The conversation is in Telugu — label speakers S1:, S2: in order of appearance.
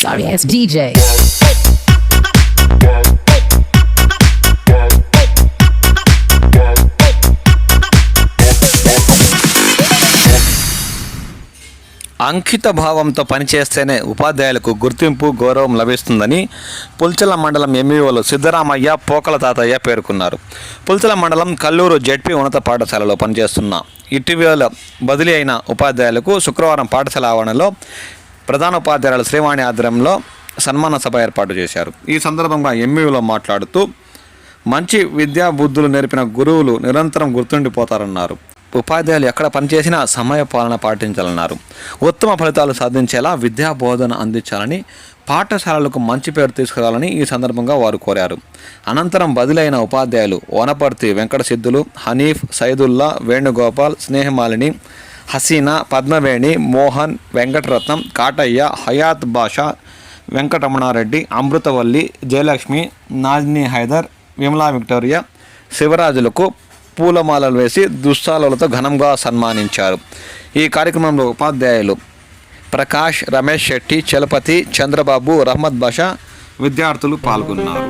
S1: Sorry ass DJ.
S2: అంకిత భావంతో పనిచేస్తేనే ఉపాధ్యాయులకు గుర్తింపు గౌరవం లభిస్తుందని పుల్చల మండలం ఎంఈఓలు సిద్ధరామయ్య పోకల తాతయ్య పేర్కొన్నారు. పుల్చల మండలం కల్లూరు జెడ్పీ ఉన్నత పాఠశాలలో పనిచేస్తున్న ఇటీవల బదిలీ అయిన ఉపాధ్యాయులకు శుక్రవారం పాఠశాల ఆవరణలో ప్రధాన ఉపాధ్యాయులు శ్రీవాణి ఆధ్వర్యంలో సన్మాన సభ ఏర్పాటు చేశారు. ఈ సందర్భంగా ఎంఈలో మాట్లాడుతూ మంచి విద్యా బుద్ధులు నేర్పిన గురువులు నిరంతరం గుర్తుండిపోతారన్నారు. ఉపాధ్యాయులు ఎక్కడ పనిచేసినా సమయ పాలన పాటించాలన్నారు. ఉత్తమ ఫలితాలు సాధించేలా విద్యా బోధన అందించాలని పాఠశాలలకు మంచి పేరు తీసుకురావాలని ఈ సందర్భంగా వారు కోరారు. అనంతరం బదిలైన ఉపాధ్యాయులు వనపర్తి వెంకట సిద్ధులు హనీఫ్ సైదుల్లా వేణుగోపాల్ స్నేహమాలిని హసీనా పద్మవేణి మోహన్ వెంకటరత్నం కాటయ్య హయాత్ బాషా వెంకటరమణారెడ్డి అమృతవల్లి జయలక్ష్మి నాజ్ని హైదర్ విమలా విక్టోరియా శివరాజులకు పూలమాలలు వేసి దుస్సాలతో ఘనంగా సన్మానించారు. ఈ కార్యక్రమంలో ఉపాధ్యాయులు ప్రకాష్ రమేష్ శెట్టి చలపతి చంద్రబాబు రహమద్ బాషా విద్యార్థులు పాల్గొన్నారు.